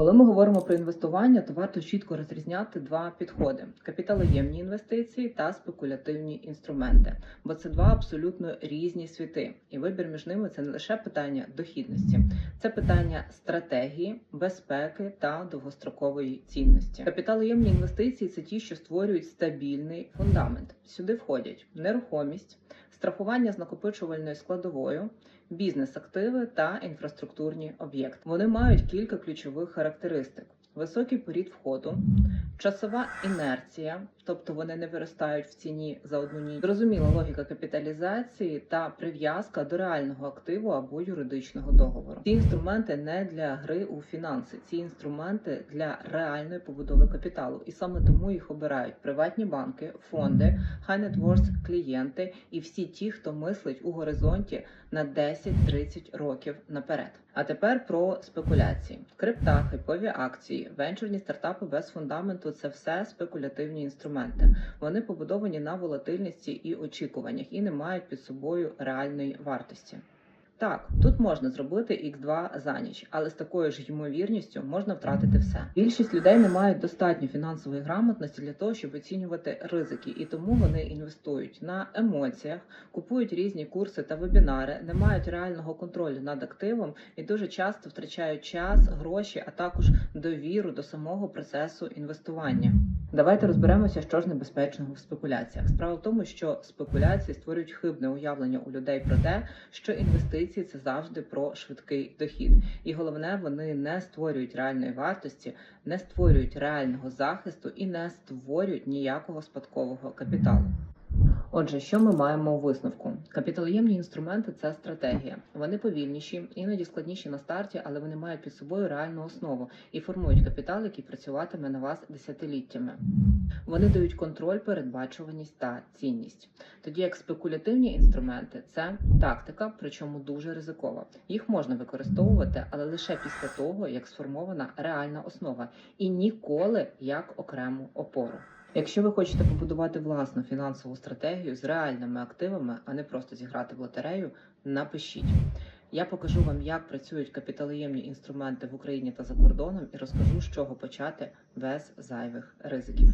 Коли ми говоримо про інвестування, то варто чітко розрізняти два підходи: капіталоємні інвестиції та спекулятивні інструменти, бо це два абсолютно різні світи, і вибір між ними це не лише питання дохідності, це питання стратегії, безпеки та довгострокової цінності. Капіталоємні інвестиції це ті, що створюють стабільний фундамент. Сюди входять нерухомість, страхування з накопичувальною складовою, бізнес-активи та інфраструктурні об'єкти. Вони мають кілька ключових характеристик: високий порід входу, часова інерція, тобто вони не виростають в ціні за одну ніч, зрозуміла логіка капіталізації та прив'язка до реального активу або юридичного договору. Ці інструменти не для гри у фінанси, ці інструменти для реальної побудови капіталу, і саме тому їх обирають приватні банки, фонди, high net worth клієнти і всі ті, хто мислить у горизонті на 10-30 років наперед. А тепер про спекуляції: крипта, хайпові акції, венчурні стартапи без фундаменту це все спекулятивні інструменти. Вони побудовані на волатильності і очікуваннях і не мають під собою реальної вартості. Так, тут можна зробити X2 за ніч, але з такою ж ймовірністю можна втратити все. Більшість людей не мають достатньо фінансової грамотності для того, щоб оцінювати ризики, і тому вони інвестують на емоціях, купують різні курси та вебінари, не мають реального контролю над активом і дуже часто втрачають час, гроші, а також довіру до самого процесу інвестування. Давайте розберемося, що ж небезпечного в спекуляціях. Справа в тому, що спекуляції створюють хибне уявлення у людей про те, що інвестиції це завжди про швидкий дохід, і головне, вони не створюють реальної вартості, не створюють реального захисту і не створюють ніякого спадкового капіталу. Отже, що ми маємо у висновку? Капіталоємні інструменти це стратегія. Вони повільніші, іноді складніші на старті, але вони мають під собою реальну основу і формують капітал, який працюватиме на вас десятиліттями. Вони дають контроль, передбачуваність та цінність. Тоді як спекулятивні інструменти це тактика, причому дуже ризикова. Їх можна використовувати, але лише після того, як сформована реальна основа, і ніколи як окрему опору. Якщо ви хочете побудувати власну фінансову стратегію з реальними активами, а не просто зіграти в лотерею, напишіть. Я покажу вам, як працюють капіталоємні інструменти в Україні та за кордоном, і розкажу, з чого почати без зайвих ризиків.